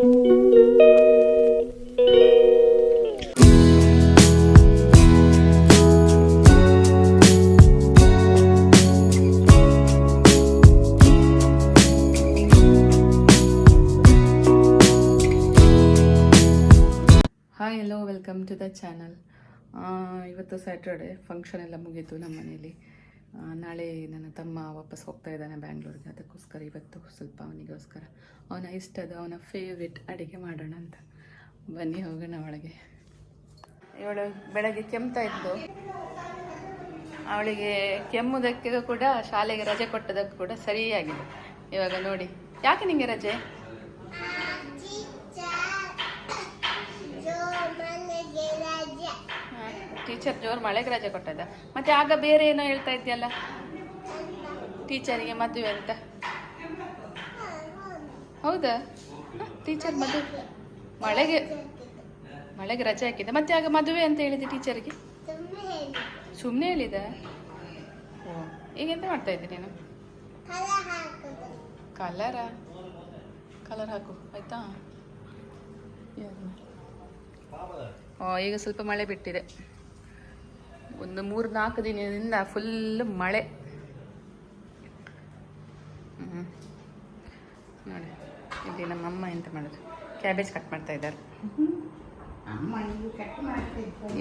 Hi hello welcome to the channel ಇವತ್ತು Saturday function ಎಲ್ಲ ಮುಗೀತು ನಮ್ಮ ಮನೇಲಿ ನಾಳೆ ನನ್ನ ತಮ್ಮ ವಾಪಸ್ ಹೋಗ್ತಾ ಇದ್ದಾನೆ ಬ್ಯಾಂಗ್ಳೂರಿಗೆ. ಅದಕ್ಕೋಸ್ಕರ ಇವತ್ತು ಸ್ವಲ್ಪ ಅವನಿಗೋಸ್ಕರ ಅವನ ಇಷ್ಟದ ಅವನ ಫೇವ್ರೆಟ್ ಅಡುಗೆ ಮಾಡೋಣ ಅಂತ. ಬನ್ನಿ, ಹೋಗೋಣ ಒಳಗೆ ಇವಳು ಬೆಳಗ್ಗೆ ಕೆಮ್ತಾ ಇದ್ದು, ಅವಳಿಗೆ ಕೆಮ್ಮುದಕ್ಕೆ ಕೂಡ, ಶಾಲೆಗೆ ರಜೆ ಕೊಟ್ಟದಕ್ಕೂ ಕೂಡ ಸರಿಯಾಗಿದೆ. ಇವಾಗ ನೋಡಿ, ಯಾಕೆ ನಿಮಗೆ ರಜೆ? ಟೀಚರ್ ಜೋರು ಮಳೆಗೆ ರಜೆ ಕೊಟ್ಟದ. ಮತ್ತೆ ಆಗ ಬೇರೆ ಏನೋ ಹೇಳ್ತಾ ಇದ್ಯಲ್ಲ? ಟೀಚರಿಗೆ ಮದುವೆ ಅಂತ. ಹೌದಾ? ಟೀಚರ್ ಮದುವೆ. ಮಳೆಗೆ ಮಳೆಗೆ ರಜೆ ಹಾಕಿದ್ದೆ. ಮತ್ತೆ ಆಗ ಮದುವೆ ಅಂತ ಹೇಳಿದೆ ಟೀಚರಿಗೆ ಸುಮ್ಮನೆ ಹೇಳಿದ ಓ, ಈಗ ಎಂತ ಮಾಡ್ತಾ ಇದ್ದೆ ನೀನು? ಕಲರ ಕಲರ್ ಹಾಕು, ಆಯ್ತಾ? ಈಗ ಸ್ವಲ್ಪ ಮಳೆ ಬಿಟ್ಟಿದೆ. ಒಂದು ಮೂರು ನಾಲ್ಕು ದಿನದಿಂದ ಫುಲ್ ಮಳೆ. ನೋಡಿ ಇಲ್ಲಿ ನಮ್ಮ ಅಮ್ಮ ಎಂತ ಮಾಡೋದು? ಕ್ಯಾಬೇಜ್ ಕಟ್ ಮಾಡ್ತಾ ಇದ್ದಾರೆ.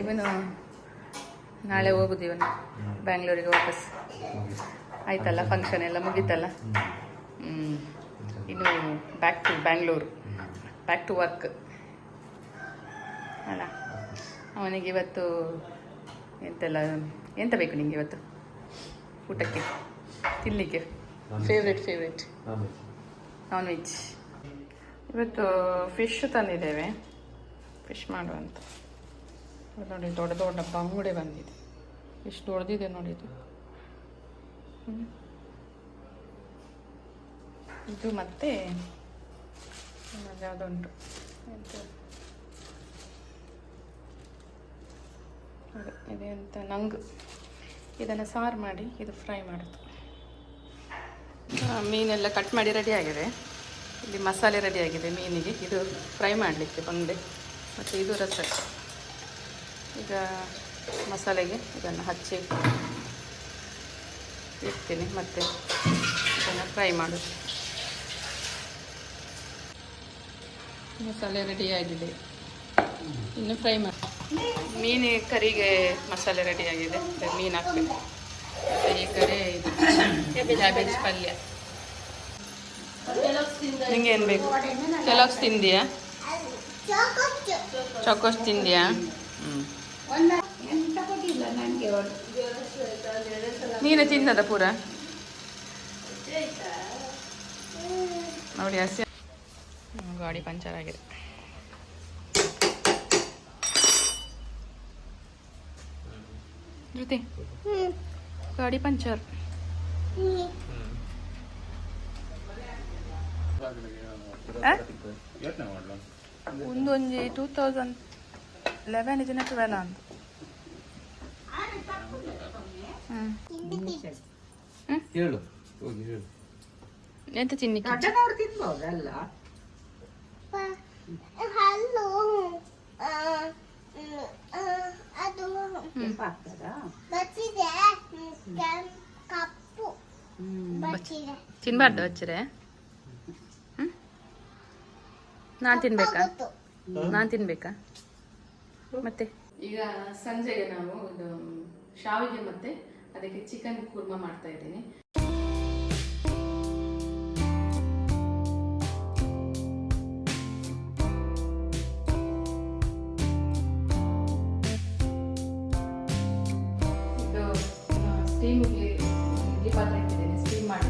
ಇವನು ನಾಳೆ ಹೋಗುದು ಇವನು. ಬ್ಯಾಂಗ್ಳೂರಿಗೆ ವಾಪಸ್. ಆಯ್ತಲ್ಲ ಫಂಕ್ಷನ್ ಎಲ್ಲ ಮುಗೀತಲ್ಲ? ಹ್ಞೂ ಇನ್ನು back to Bangalore back to work ಅಲ್ಲ. ಅವನಿಗೆ ಇವತ್ತು ಎಂತೆಲ್ಲ ಎಂತ ಬೇಕು ನಿಂಗೆ ಇವತ್ತು? ಊಟಕ್ಕೆ ತಿನ್ನಲಿಕ್ಕೆ ಫೇವ್ರೆಟ್ ಫೇವ್ರೆಟ್ ನಾನ್ ವೆಜ್ ಇವತ್ತು ಫಿಶ್ ತಂದಿದ್ದೇವೆ. ಫಿಶ್ ಮಾಡುವಂತ. ನೋಡಿ ದೊಡ್ಡ ದೊಡ್ಡ ಬಂಗುಡೆ ಬಂದಿದೆ. ಎಷ್ಟು ದೊಡ್ಡದಿದೆ ನೋಡಿ ಇದು. ಇದು ಮತ್ತೆ ಯಾವುದು ಯಾವುದೋ ಉಂಟು. ಎಂತ ಅಂತ ನಂಗೆ ನಂಗು ಇದನ್ನು ಸಾರು ಮಾಡಿ ಇದು ಫ್ರೈ ಮಾಡೋದು. ಮೀನೆಲ್ಲ ಕಟ್ ಮಾಡಿ ರೆಡಿ ಆಗಿದೆ. ಇಲ್ಲಿ ಮಸಾಲೆ ರೆಡಿ ಆಗಿದೆ ಮೀನಿಗೆ. ಇದು ಫ್ರೈ ಮಾಡಲಿಕ್ಕೆ ಬಂದೆ. ಮತ್ತು ಇದು ರಸ. ಈಗ ಮಸಾಲೆಗೆ ಇದನ್ನು ಹಚ್ಚಿ ಇಡ್ತೀನಿ. ಮತ್ತು ಇದನ್ನು ಫ್ರೈ ಮಾಡೋದು. ಮಸಾಲೆ ರೆಡಿ ಆಗಿದೆ. ಇನ್ನು ಫ್ರೈ ಮಾಡಿ ಮೀನು ಕರಿಗೆ ಮಸಾಲೆ ರೆಡಿ ಆಗಿದೆ. ಮೀನು ಹಾಕಬೇಕು. ಈ ಕಡೆ ಕ್ಯಾಬೇಜ್ ಪಲ್ಯ. ನಿಂಗೆ ಏನು ಬೇಕು? ಕೆಲವ್ಸ್ ತಿಂದಿಯಾ? ಚಾಕೋಸ್ ತಿಂದಿಯಾ? ನೀನೇ ತಿನ್ನದ ಪೂರ? ನೋಡಿ ಹಸಿ ಗಾಡಿ ಪಂಚರ್ ಆಗಿದೆ. ಜೊತೆ ಗಾಡಿ ಪಂಚರ್. ಒಂದೊಂದು ಟೂ ತೌಸಂಡ್ ಲೆವೆನ್ ಇದನ್ನ ಟ್ವೆಲ್ ಅಂತ ಹ್ಮ್? ಹೇಳು ಹೋಗಿ ಹೇಳು. ಎಂತ ತಿನ್ನಿಕ್ಕೆ ತಿನ್ಬಾರ್ದು ಹಚ್ಚಿರೆ ನಾನ್ ತಿನ್ಬೇಕಾ? ನಾನ್ ತಿನ್ಬೇಕಾ? ಮತ್ತೆ? ಈಗ ಸಂಜೆಗೆ ನಾವು ಶಾವಿಗೆ ಮತ್ತೆ ಅದಕ್ಕೆ ಚಿಕನ್ ಕುರ್ಮಾ ಮಾಡ್ತಾ ಇದ್ದೀನಿ. ಇದು ಸ್ಟೀಮ್ಗೆ ಇಡ್ಲಿ ಪಾತ್ರೆ ಇಟ್ಟಿದ್ದೀನಿ ಸ್ಟೀಮ್ ಮಾಡಿ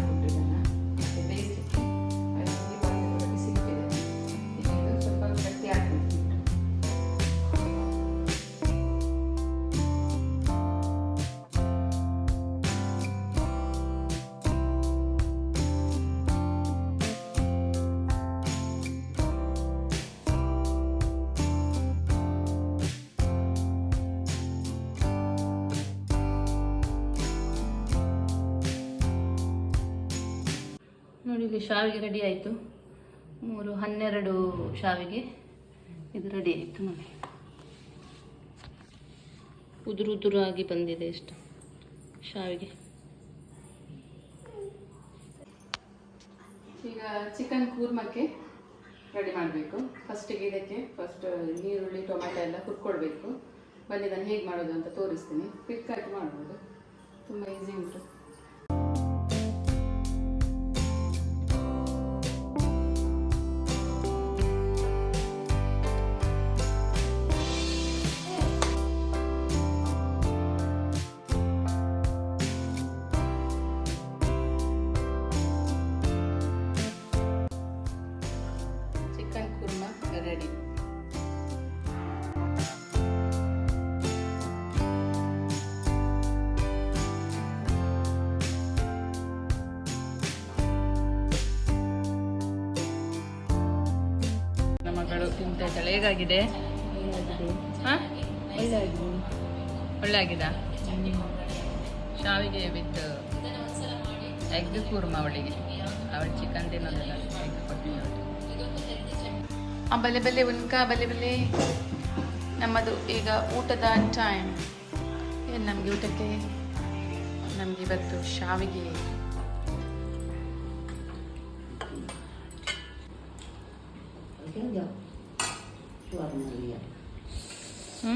ನೋಡಿ, ಇಲ್ಲಿ ಶಾವಿಗೆ ರೆಡಿ ಆಯಿತು. ಮೂರು, ಹನ್ನೆರಡು ಶಾವಿಗೆ ಇದು ರೆಡಿ ಆಯಿತು ನೋಡಿ. ಉದುರು ಉದುರಾಗಿ ಬಂದಿದೆ ಎಷ್ಟು ಶಾವಿಗೆ. ಈಗ ಚಿಕನ್ ಕೂರ್ಮಕ್ಕೆ ರೆಡಿ ಮಾಡಬೇಕು. ಫಸ್ಟಿಗೆ ಇದಕ್ಕೆ ಫಸ್ಟ್ ನೀರುಳ್ಳಿ ಟೊಮೆಟೊ ಎಲ್ಲ ಹುರ್ಕೊಳ್ಬೇಕು ಬನ್ನಿ ನಾನು ಹೇಗೆ ಮಾಡೋದು ಅಂತ ತೋರಿಸ್ತೀನಿ. ಕ್ವಿಕ್ಕಾಗಿ ಮಾಡ್ಬೋದು. ತುಂಬ ಈಸಿ ಉಂಟು. ತಿಂತ ಇದ್ದಾಳೆ ಹೇಗಾಗಿದೆ? ಹಾ? ಒಳ್ಳೆ ಆಗಿದಾ ಶಾವಿಗೆ ವಿತ್ ಎಗ್ ಕೂರ್ಮ ಅವಳಿಗೆ. ಅವಳು ಚಿಕನ್ ತಿನ್ನೋದಿಲ್ಲ. ಎಗ್ ಆ ಬಲೆ ಬಲೆ ಉನ್ಕ ಬಲೆ ಬಲೆ ನಮ್ಮದು ಈಗ ಊಟದ ಟೈಮ್ ಏನು ನಮಗೆ ಊಟಕ್ಕೆ? ನಮಗೆ ಇವತ್ತು ಶಾವಿಗೆ. ಹ್ಞೂ